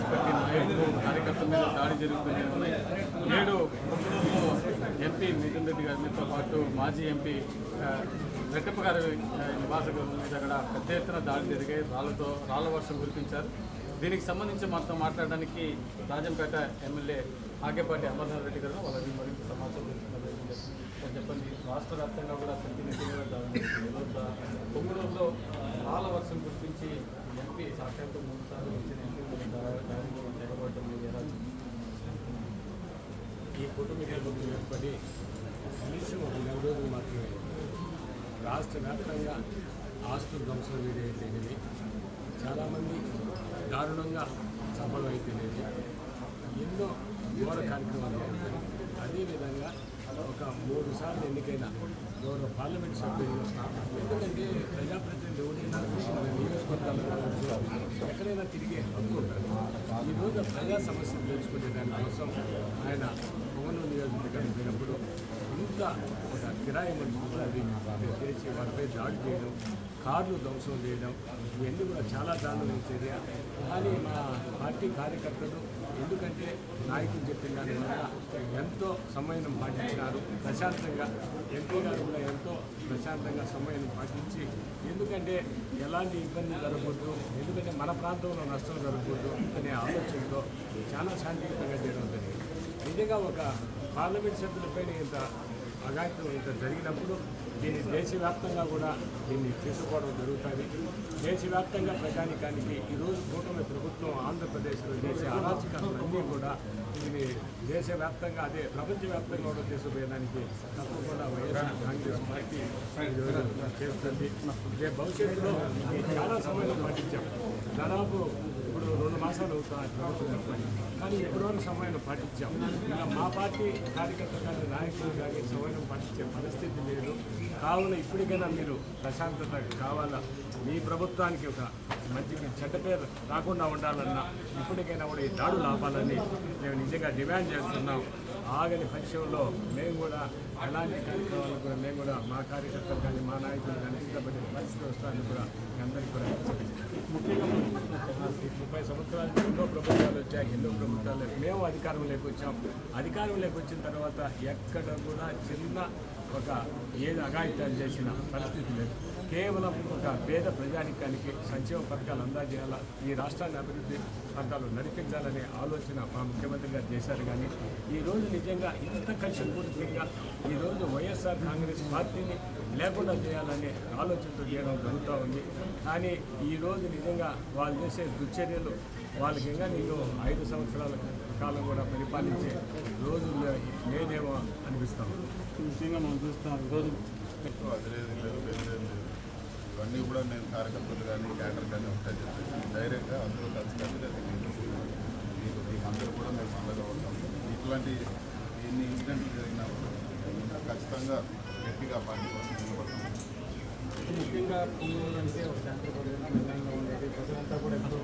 Congress party నాయకులు కార్యకర్తల మీద దాడి జరుగుతూనే ఉన్నాయి నేడు ఎంపీ మిథున్ రెడ్డి గారితో పాటు మాజీ ఎంపీ ఆ, గారి నివాస గృహం మీద అక్కడ పెద్ద ఎత్తున దాడి జరిగాయి రాళ్ళతో రాళ్ళ వర్షం కురిపించారు. దీనికి సంబంధించి మనతో మాట్లాడడానికి రాజంపేట ఎమ్మెల్యే ఆగేపాటి అమర్నాథ్ రెడ్డి గారు వాళ్ళకి మరింత సమాచారం చెప్పండి రాష్ట్ర వ్యాప్తంగా కూడా కంటిన్యూటీ పొంగులూరులో రాళ్ళ గుర్తించి ఎంపీ సాక్షాత్తు మూడు సార్లు ఇచ్చిన ఎంపీ ఎలా ఈ కుటుంబ నేపథ్యం ఏర్పడి కనీసం ఒక నెల రోజులు మాత్రమే రాష్ట్ర వ్యాప్తంగా ఆస్తులు ధ్వంసం అయితేనేది చాలామంది దారుణంగా చంపడం అయితేనేది ఎన్నో ఘోర కార్యక్రమాలు జరుగుతాయి. అదేవిధంగా ఒక మూడు సార్లు ఎన్నికైన పార్లమెంట్ సభ్యులు ఎందుకంటే ప్రజాప్రతినిధి ఎవరైనా మన నియోజకవర్గాల్లో ఎక్కడైనా తిరిగే హక్కు ఉంటుంది ఈరోజు ప్రజా సమస్యలు తెలుసుకునే దానికోసం ఆయన పొంగనూరు నియోజకవర్గానికి పోయినప్పుడు ఇంకా ఒక కిరాయి మనుషులు అది చేసి వారిపై దాడి చేయడం కార్లు ధ్వంసం చేయడం ఇవన్నీ కూడా చాలా దారుణమైన చర్య. కానీ మా పార్టీ కార్యకర్తలు ఎందుకంటే నాయకులు చెప్పిన దాని ఎంతో సమయం పాటించినారు. ప్రశాంతంగా ఎంపీ గారు కూడా ఎంతో ప్రశాంతంగా సమయం పాటించి ఎందుకంటే ఎలాంటి ఇబ్బంది జరగకూడదు ఎందుకంటే మన ప్రాంతంలో నష్టం జరగకూడదు అనే ఆలోచనతో చాలా శాంతియుతంగా చేయడం జరిగింది. నిజంగా ఒక పార్లమెంట్ సభ్యులపైన ఇంత అఘాయిత్యం ఇంత జరిగినప్పుడు దీన్ని దేశవ్యాప్తంగా కూడా దీన్ని తీసుకోవడం జరుగుతుంది. దేశవ్యాప్తంగా ప్రజానికానికి ఈరోజు కూటమి ప్రభుత్వం ఆంధ్రప్రదేశ్లో చేసే అరాచకాలన్నీ కూడా ఇది దేశవ్యాప్తంగా అదే ప్రపంచవ్యాప్తంగా కూడా తీసుకుపోయేదానికి తప్పకుండా వైఎస్ఆర్ కాంగ్రెస్ పార్టీ చేస్తుంది. రేపు భవిష్యత్తులో చాలా సమయం పాటించాం. దాదాపు మాసాలు అవుతాయి కానీ ఇప్పటివరకు సమయం పాటించాం ఇలా మా పార్టీ కార్యకర్తలు కానీ నాయకులు కానీ సమయం పాటించే పరిస్థితి లేదు కావున ఇప్పటికైనా మీరు ప్రశాంతత కావాలా మీ ప్రభుత్వానికి ఒక మంచికి చెడ్డ పేరు రాకుండా ఉండాలన్నా ఇప్పటికైనా కూడా ఈ దాడులు ఆపాలని మేము నిజంగా డిమాండ్ చేస్తున్నాం. ఆగని పక్షంలో మేము కూడా ఎలాంటి కార్యక్రమాలు కూడా మేము కూడా మా కార్యకర్తలు కానీ మా నాయకులు కానీ ఇష్టపడిన పరిస్థితి వస్తాయని కూడా అందరికీ కూడా ముఖ్యంగా ముప్పై సంవత్సరాలు ఎన్నో ప్రభుత్వాలు వచ్చాయి ఎన్నో ప్రభుత్వాలు మేము అధికారంలోకి వచ్చాం. అధికారంలోకి వచ్చిన తర్వాత ఎక్కడ కూడా చిన్న ఒక ఏది అఘాయిత్యాలు చేసిన పరిస్థితి లేదు. కేవలం ఒక పేద ప్రజానికానికి సంక్షేమ పథకాలు అందజేయాలా? ఈ రాష్ట్రాన్ని అభివృద్ధి పథకాలు నడిపించాలనే ఆలోచన మా ముఖ్యమంత్రి గారు చేశారు కానీ ఈరోజు నిజంగా ఇంత కక్షపూరితంగా ఈరోజు వైఎస్ఆర్ కాంగ్రెస్ పార్టీని లేకుండా చేయాలనే ఆలోచనతో చేయడం జరుగుతూ ఉంది. కానీ ఈరోజు నిజంగా వాళ్ళు చేసే దుశ్చర్యలు వాళ్ళకి ఇంకా నేను ఐదు సంవత్సరాల కాలం కూడా పరిపాలించే రోజు అనిపిస్తాం ముఖ్యంగా మనం చూస్తాం ఈరోజు ఇవన్నీ కూడా నేను కార్యకర్తలు కానీ క్యాడర్ కానీ చెప్పేసి డైరెక్ట్గా అందరూ కలిసి కలిసి అది మీకు మీకు అందరూ కూడా మేము అండగా ఉంటాం. ఇటువంటి ఎన్ని ఇన్సిడెంట్లు జరిగినప్పుడు ఖచ్చితంగా గట్టిగా పార్టీ కోసం నిలబడతాం. ముఖ్యంగా పొంగూరు అంటే ఒక శాంతిపరమైన నిర్ణయంగా ఉండేది. ప్రజలంతా కూడా ఎంతో